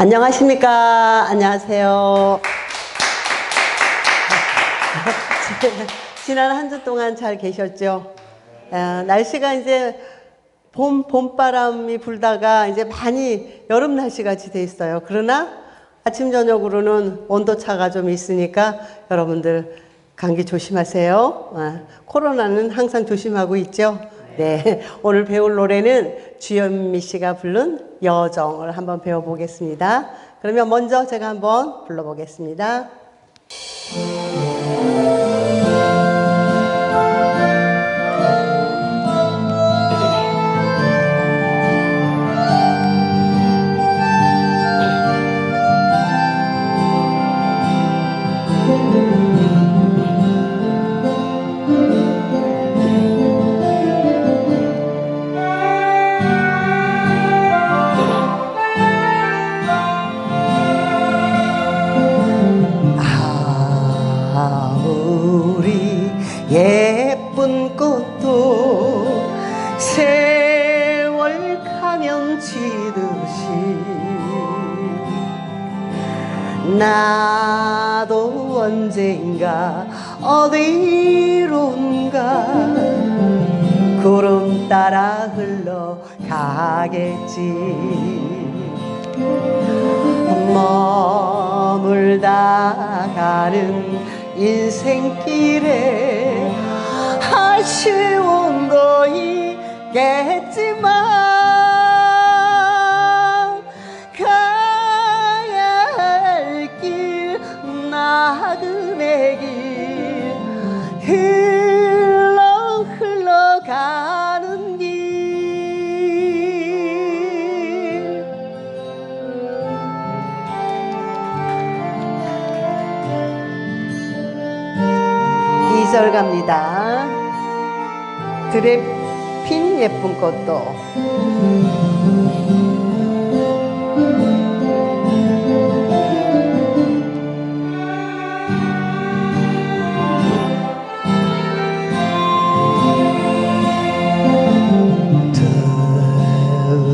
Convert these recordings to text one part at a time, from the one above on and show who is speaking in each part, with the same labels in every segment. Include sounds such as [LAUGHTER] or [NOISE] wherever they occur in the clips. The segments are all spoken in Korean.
Speaker 1: 안녕하십니까. 안녕하세요. [LAUGHS] 지난 한 주 동안 잘 계셨죠? 아, 날씨가 이제 봄, 봄바람이 불다가 이제 많이 여름 날씨 같이 돼 있어요. 그러나 아침, 저녁으로는 온도차가 좀 있으니까 여러분들 감기 조심하세요. 아, 코로나는 항상 조심하고 있죠? 네. [LAUGHS] 오늘 배울 노래는 주현미 씨가 부른 여정을 한번 배워보겠습니다. 그러면 먼저 제가 한번 불러보겠습니다. 따라 흘러가겠지. 머물다 가는 인생길에 아쉬운 거 있겠지만 가야 할 길 나그네 길 2절 갑니다. 드레 핀 예쁜 꽃도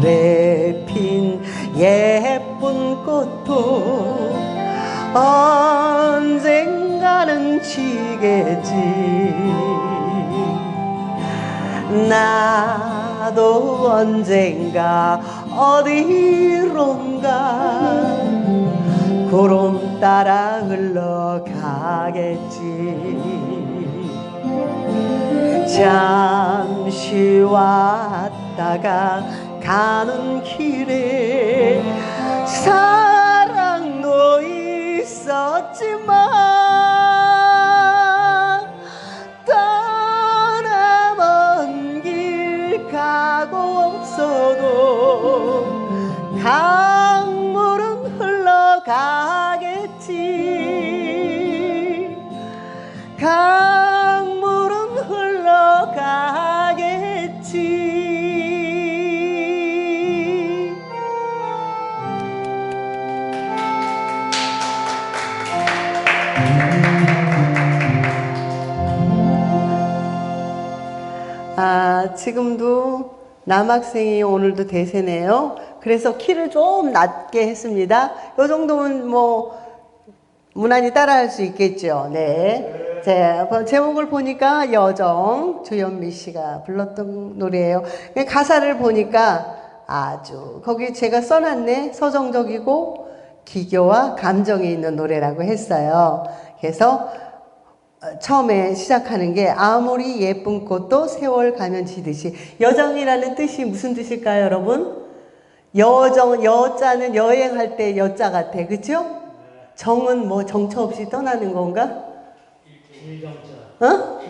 Speaker 1: 드레 핀 예쁜 꽃도 아 지겠지. 나도 언젠가 어디론가 구름 따라 흘러가겠지. 잠시 왔다가 가는 길에 사랑도 있었지만 아, 지금도 남학생이 오늘도 대세네요. 그래서 키를 좀 낮게 했습니다. 이 정도면 뭐 무난히 따라할 수 있겠죠. 네. 자, 그 제목을 보니까 여정 조현미 씨가 불렀던 노래예요. 그 가사를 보니까 아주 거기 제가 써놨네 서정적이고 기교와 감정이 있는 노래라고 했어요. 그래서 어, 처음에 시작하는 게 아무리 예쁜 꽃도 세월 가면 지듯이 여정이라는 뜻이 무슨 뜻일까요, 여러분? 여정 여자는 여행할 때 여자 같아, 그죠? 정은 뭐 정처 없이 떠나는 건가? 어?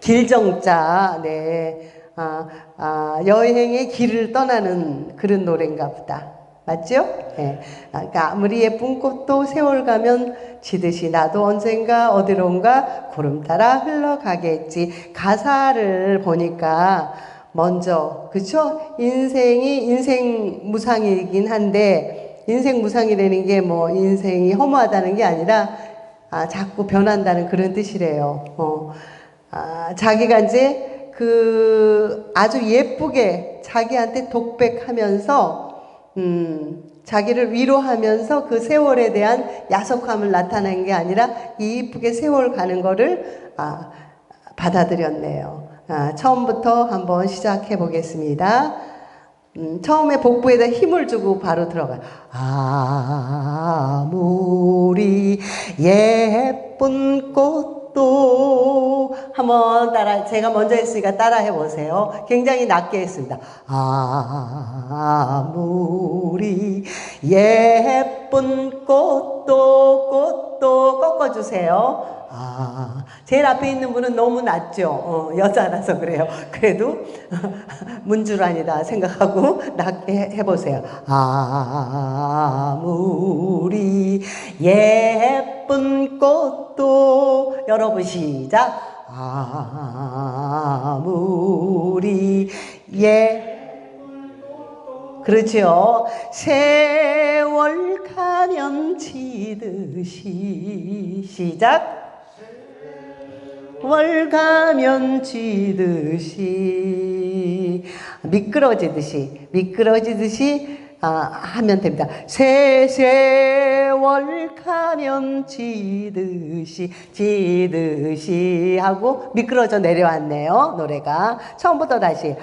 Speaker 1: 길정자, 네. 아, 아, 여행의 길을 떠나는 그런 노래인가 보다. 맞죠? 네. 아, 그러니까 아무리 예쁜 꽃도 세월 가면 지듯이 나도 언젠가 어디론가 구름 따라 흘러가겠지. 가사를 보니까 먼저, 그쵸? 인생이 인생 무상이긴 한데, 인생 무상이라는 게 뭐 인생이 허무하다는 게 아니라, 아, 자꾸 변한다는 그런 뜻이래요. 어. 아, 자기가 이제 그 아주 예쁘게 자기한테 독백하면서 음, 자기를 위로하면서 그 세월에 대한 야속함을 나타낸 게 아니라 이쁘게 세월 가는 거를 아, 받아들였네요. 아, 처음부터 한번 시작해 보겠습니다. 음, 처음에 복부에다 힘을 주고 바로 들어가요. 아무리 예쁜 꽃 도 한번 따라 제가 먼저 했으니까 따라 해 보세요. 굉장히 낮게 했습니다. 아무리 예쁜 꽃도 꽃도 꺾어 주세요. 아, 제일 앞에 있는 분은 너무 낮죠. 어, 여자라서 그래요. 그래도 [LAUGHS] 문주란이다 생각하고 낮게 해- 해보세요. 아무리 예쁜 꽃도 여러분 시작. 아무리 예 그렇죠. 세월 가면 지듯이 시작. 월 가면 지듯이 미끄러지듯이 미끄러지듯이 아, 하면 됩니다. 세세 월 가면 지듯이 지듯이 하고 미끄러져 내려왔네요. 노래가 처음부터 다시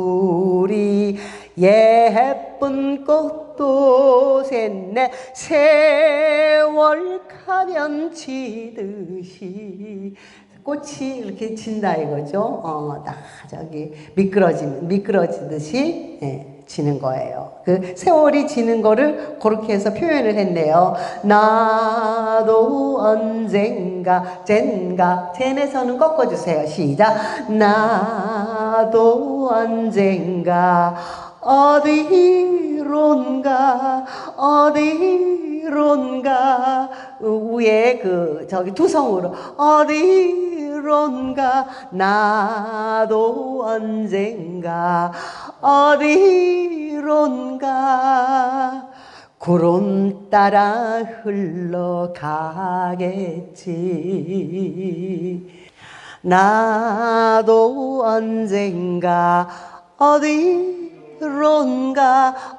Speaker 1: 아무리 예쁜 꽃도 셋넷 세월 가면 지듯이 꽃이 이렇게 진다 이거죠. 어, 딱 저기 미끄러지 미끄러지듯이 예, 지는 거예요. 그 세월이 지는 거를 그렇게 해서 표현을 했네요. 나도 언젠가 젠가 젠에서는 꺾어주세요. 시작. 나도 언젠가 어디론가 어디론가 위에 그 저기 두성으로 어디 론가? 나도 언젠가 어디론가? 구름 따라 흘러가겠지. 나도 언젠가 어디론가?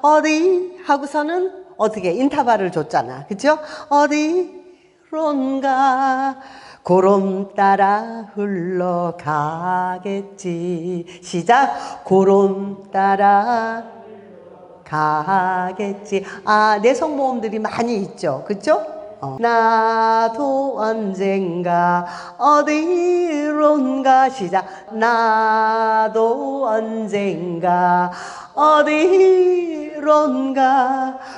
Speaker 1: 어디? 하고서는 어떻게? 인터벌을 줬잖아. 그죠 어디론가 구름 따라 흘러가겠지 시작 구름 따라 가겠지. 아, 내성 모음들이 많이 있죠. 그쵸? 어. 나도 언젠가 어디론가 시작. 나도 언젠가 어디론가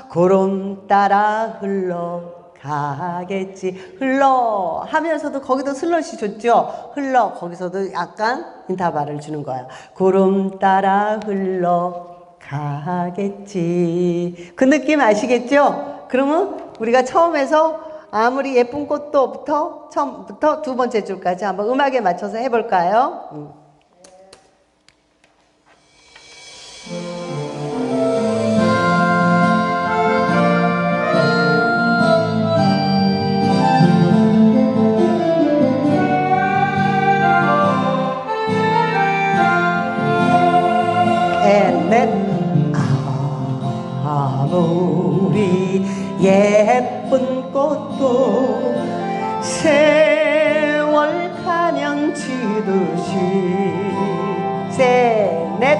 Speaker 1: 구름 따라 흘러 가겠지. 흘러 하면서도 거기도 슬롯이 좋죠. 흘러 거기서도 약간 인터벌을 주는 거야. 구름 따라 흘러 가겠지. 그 느낌 아시겠죠? 그러면 우리가 처음에서 아무리 예쁜 꽃도부터 처음부터 두 번째 줄까지 한번 음악에 맞춰서 해볼까요? 꽃도 세월 가면 지듯이 셋넷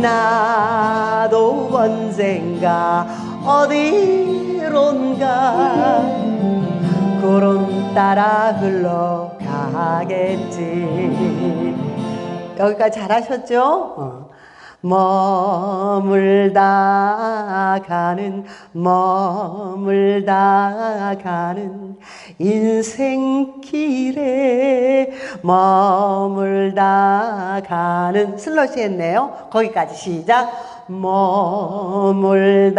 Speaker 1: 나도 언젠가 어디론가 구름 따라 흘러가겠지 여기까지 잘하셨죠? 어. 머물다 가는 머물다 가는 인생길에 머물다 가는 슬러시 했네요. 거기까지 시작. 머물다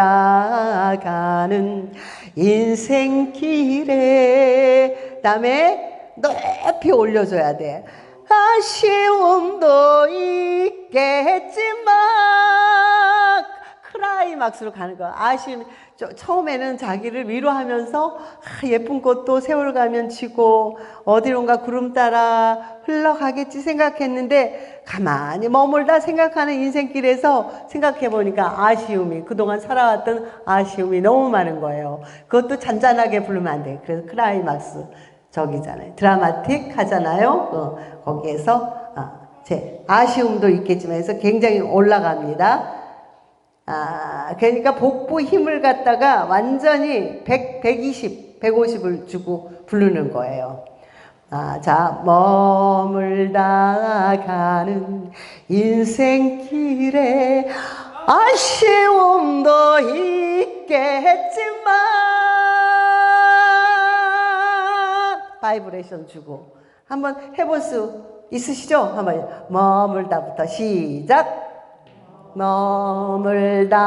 Speaker 1: 가는 인생길에 다음에 높이 올려줘야 돼. 아쉬움도 있 겠지만 크라이막스로 가는 거 아쉬움 저- 처음에는 자기를 위로하면서 아, 예쁜 꽃도 세월 가면 지고 어디론가 구름 따라 흘러가겠지 생각했는데 가만히 머물다 생각하는 인생길에서 생각해 보니까 아쉬움이 그동안 살아왔던 아쉬움이 너무 많은 거예요. 그것도 잔잔하게 부르면 안 돼. 그래서 클라이막스 저기잖아요. 드라마틱 하잖아요. 어, 거기에서 아, 제 아쉬움도 있겠지만 해서 굉장히 올라갑니다. 아, 그러니까 복부 힘을 갖다가 완전히 100, 120, 150을 주고 부르는 거예요. 아, 자, 머물다 가는 인생길에 아쉬움도 있겠지만 바이브레이션 주고 한번 해볼 수 있으시죠? 한번 머물다부터 시작. 머물다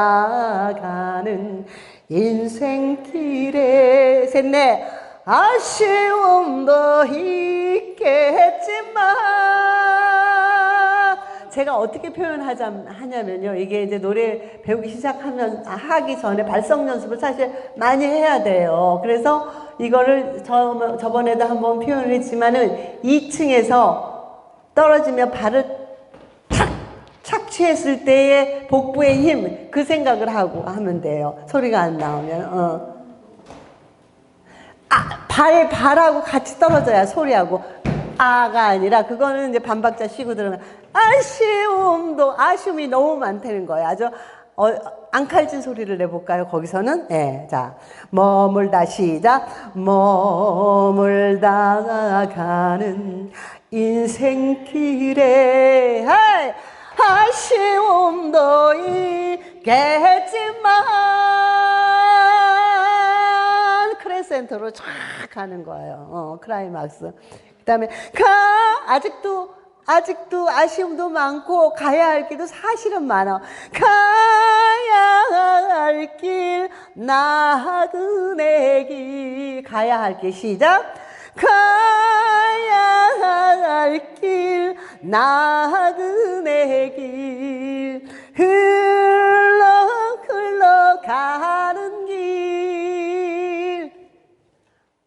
Speaker 1: 가는 인생길에 셋넷 아쉬움도 있겠지만 제가 어떻게 표현하자 하냐면요 이게 이제 노래 배우기 시작하면 하기 전에 발성 연습을 사실 많이 해야 돼요 그래서 이거를 저, 저번에도 한번 표현을 했지만은 2층에서 떨어지면 발을 착취했을 때의 복부의 힘, 그 생각을 하고 하면 돼요. 소리가 안 나오면, 어. 아, 발, 발하고 같이 떨어져야 소리하고, 아가 아니라, 그거는 이제 반박자 쉬고 들으면, 아쉬움도, 아쉬움이 너무 많다는 거예요. 아주, 어, 앙칼진 소리를 내볼까요? 거기서는? 예, 자, 머물다 시작. 머물다 가는 인생길에! 아쉬움도 있겠지만 크레센터로 쫙 가는 거예요. 어, 클라이막스. 그다음에 가 아직도 아직도 아쉬움도 많고 가야 할 길도 사실은 많아. 가야 할 길 나그네 길 가야 할 길 시작. 가 야 할 길 나그네 길. 흘러 흘러 가는 길.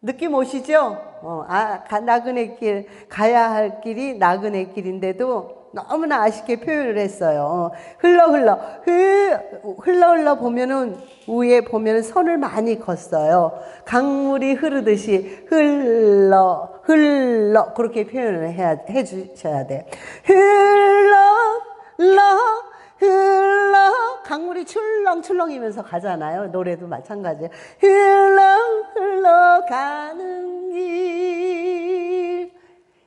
Speaker 1: 느낌 오시죠? 어, 아, 가- 나그네 길. 가야 할 길이 나그네 길인데도 너무나 아쉽게 표현을 했어요. 어, 흘러 흘러 흐, 흘러 흘러 보면은 위에 보면은 선을 많이 걷어요. 강물이 흐르듯이 흘러 흘러 그렇게 표현을 해야 해 주셔야 돼. 흘러 흘러 흘러 강물이 출렁출렁이면서 가잖아요. 노래도 마찬가지예요. 흘러 흘러 가는 길.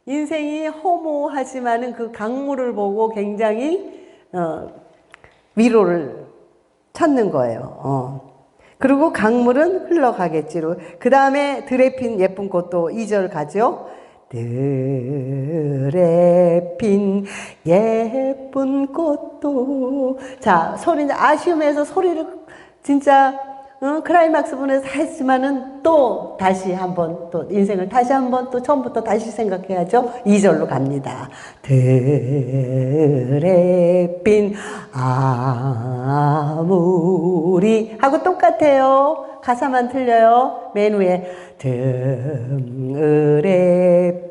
Speaker 1: 인생이 허무하지만은 그 강물을 보고 굉장히 어, 위로를 찾는 거예요. 어. 그리고 강물은 흘러가겠지로. 그 다음에 들에 핀 예쁜 꽃도 2절 가죠. 들에 핀 예쁜 꽃도. 자, 소리, 아쉬움에서 소리를 진짜, 어, 클라이막스 분에서 다 했지만은 또 다시 한번 또 인생을 다시 한번 또 처음부터 다시 생각해야죠. 2절로 갑니다. 핀 아무리 하고 똑같아요. 가사만 틀려요. 맨 위에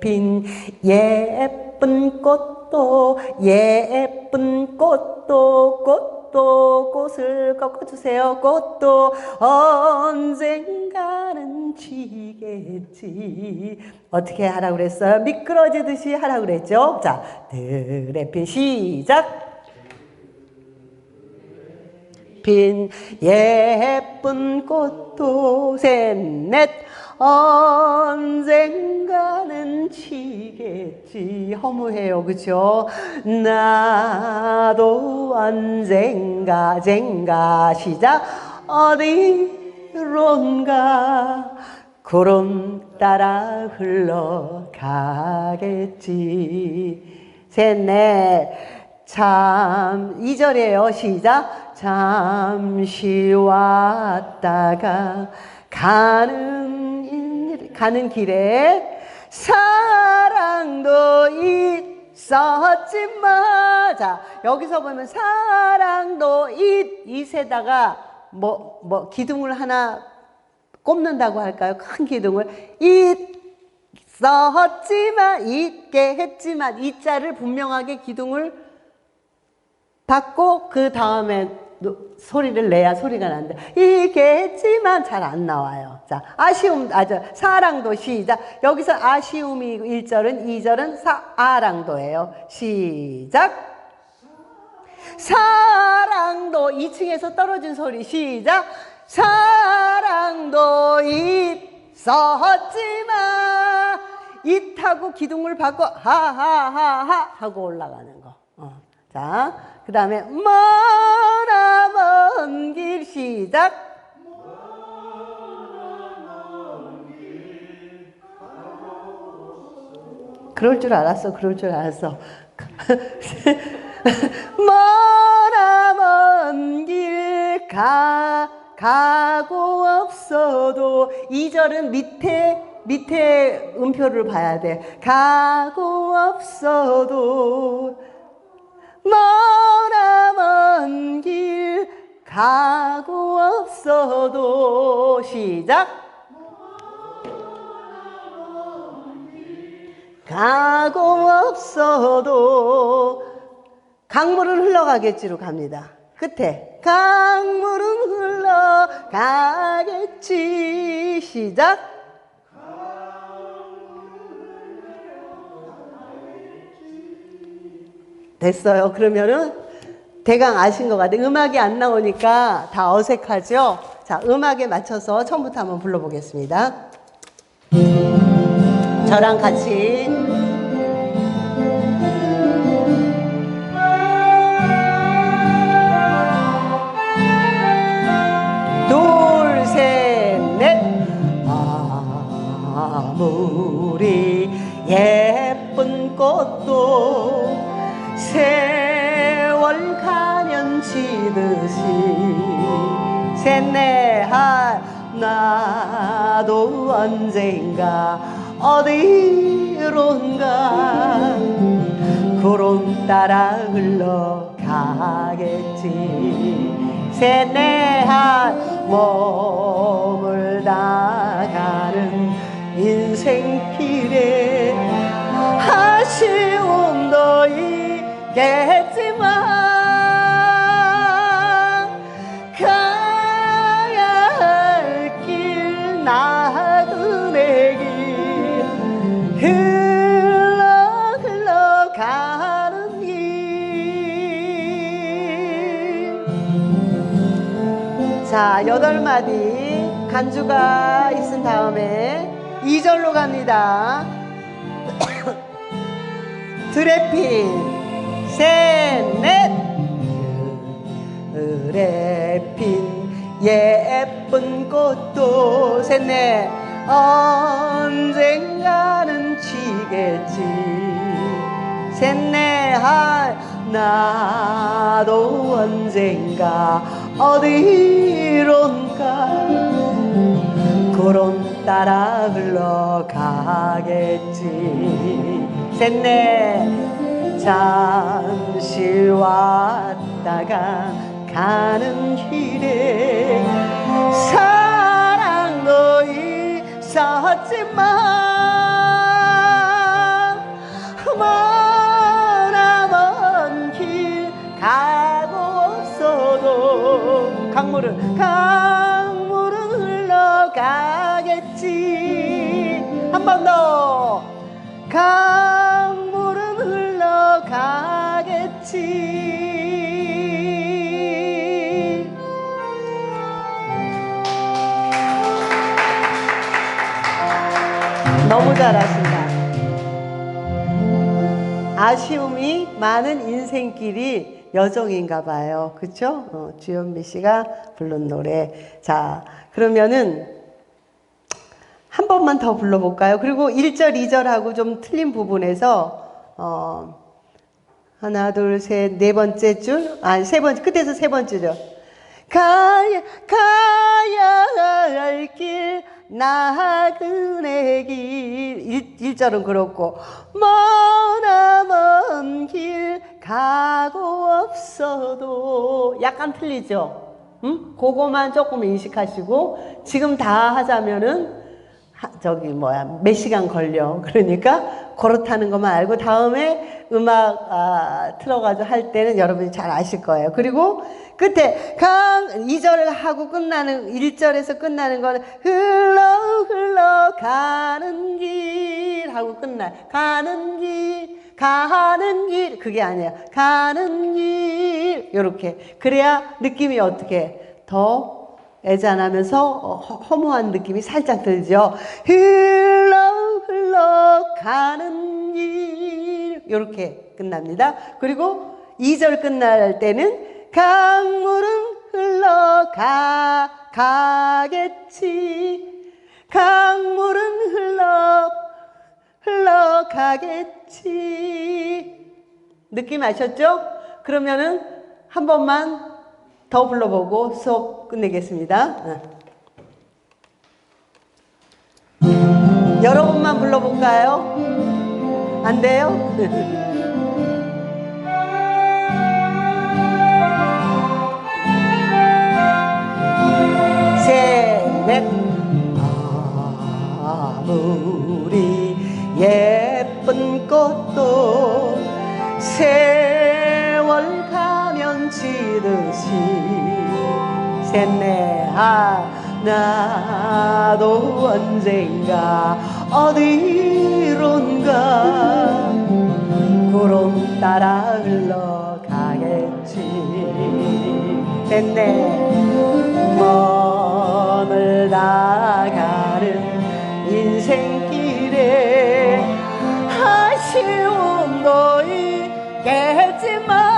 Speaker 1: 핀 예쁜 꽃도 예쁜 꽃도 꽃 도 꽃을 꺾어주세요. 꽃도 언젠가는 지겠지. 어떻게 하라고 그랬어요? 미끄러지듯이 하라고 그랬죠? 자, 핀 시작. 핀 예쁜 꽃도 셋넷 언젠가는 지겠지. 허무해요. 그죠 나도 언젠가 젠가 시작. 어디론가 구름 따라 흘러가겠지. 셋넷. 참, 2절이에요. 시작. 잠시 왔다가 가는, 일- 가는 길에 사랑도 있었지만. 자, 여기서 보면 사랑도 있, 이세다가 뭐, 뭐, 기둥을 하나 꼽는다고 할까요? 큰 기둥을. 있었지만, 있게 했지만, 이 자를 분명하게 기둥을 받고, 그 다음에 소리를 내야 소리가 난다. 이게 했지만 잘 안 나와요. 자, 아쉬움, 아, 저, 사랑도 시작. 여기서 아쉬움이 1절은, 2절은 사랑도예요. 시작. 사랑도 2층에서 떨어진 소리 시작 사랑도 있었지만 it하고 기둥을 바꿔 하하하하 하고 올라가는 거. 어. 자, 그 다음에 머나먼 길 시작. 그럴 줄 알았어. 그럴 줄 알았어. [LAUGHS] 머나먼 길 가, 가고 없어도 이절은 밑에 밑에 음표를 봐야 돼. 가고 없어도 머나먼 길 가고 없어도 시작. 가고 없어도 강물은 흘러가겠지로 갑니다. 끝에 강물은 흘러가겠지 시작 됐어요. 그러면은 대강 아신 것 같아요. 음악이 안 나오니까 다 어색하죠? 자, 음악에 맞춰서 처음부터 한번 불러보겠습니다. 저랑 같이 둘, 셋, 넷. 아무리 예쁜 꽃도 세월 가면 지듯이 셋넷하 나도 언젠가 어디론가 구름 따라 흘러가겠지. 셋넷한 몸을 나가는 인생길에 있겠지만 가야 할 길 나그네 길 흘러 흘러 가는 길. 자, 여덟 마디 간주가 있은 다음에 2절로 갑니다. [COUGHS] 드레핀, 셋, 넷. 드레핀, 예쁜 꽃도 셋, 넷. 언젠가는 지겠지. 셋넷하 나도 언젠가 어디론가 구름 따라 흘러가겠지 셋넷 잠시 왔다가 가는 길에 사랑도 있었지만 머나먼 길 가고 없어도 강물은 강물은 흘러가겠지. 한 번 더. 강 너무 잘하신다. 아쉬움이 많은 인생길이 여정인가 봐요. 그쵸? 어, 주현미 씨가 부른 노래. 자, 그러면은 한 번만 더 불러볼까요? 그리고 1절, 2절하고 좀 틀린 부분에서, 어, 하나, 둘, 셋, 네 번째 줄? 아니, 세 번째, 끝에서 세 번째죠. 가야, 가야 할 길, 나그네 길. 일, 일절은 그렇고, 머나 먼 길 가고 없어도. 약간 틀리죠? 음? 그거만 조금 인식하시고 지금 다 하자면은 하- 저기 뭐야 몇 시간 걸려. [LAUGHS] 그러니까 그렇다는 것만 알고 다음에 음악 아, 틀어가지고 할 때는 여러분이 잘 아실 거예요. 그리고 끝에 강 2절을 하고 끝나는 1절에서 끝나는 거는 흘러 흘러 가는 길 하고 끝나 가는 길 가는 길. 그게 아니에요. 가는 길. 요렇게. 그래야 느낌이 어떻게 더 애잔하면서 어, 허- 허무한 느낌이 살짝 들죠. 흘러 흘러 가는 길 이렇게 끝납니다. 그리고 2절 끝날 때는 강물은 흘러가 가겠지. 강물은 흘러 흘러가겠지. 느낌 아셨죠? 그러면은 한 번만 더 불러보고 수업 끝내겠습니다. 어. 여러 번만 불러볼까요? 안 돼요? [LAUGHS] 셋, 넷. 아무리 예쁜 꽃도 세월 가면 지듯이 셋네 아 나도 언젠가 어디론가 구름 따라 흘러가겠지. 셋네 먼을 나가는 인생길에 아쉬움도 있겠지만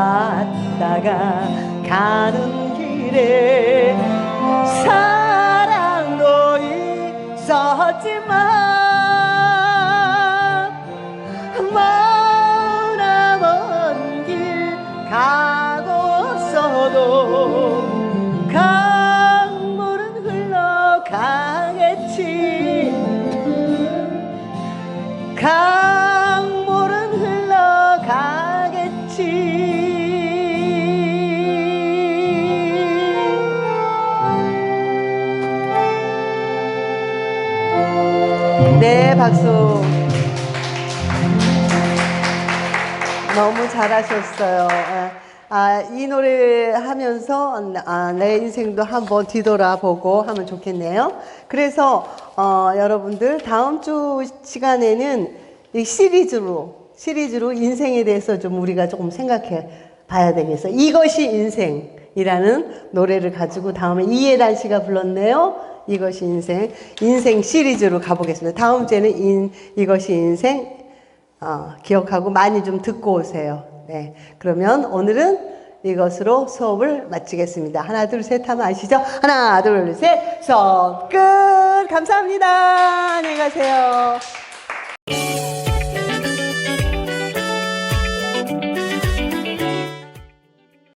Speaker 1: 왔다가 가는 길에 사랑도 있었지만 너무 잘하셨어요. 아, 아, 이 노래 하면서 아, 내 인생도 한번 뒤돌아보고 하면 좋겠네요. 그래서 어, 여러분들 다음 주 시간에는 이 시리즈로 시리즈로 인생에 대해서 좀 우리가 조금 생각해 봐야 되겠어요. 이것이 인생이라는 노래를 가지고 다음에 이해란 씨가 불렀네요. 이것이 인생 인생 시리즈로 가보겠습니다. 다음 주에는 인, 이것이 인생 어, 기억하고 많이 좀 듣고 오세요. 네. 그러면 오늘은 이것으로 수업을 마치겠습니다. 하나, 둘, 셋 하면 아시죠? 하나, 둘, 셋, 수업 끝! 감사합니다. 안녕히 가세요.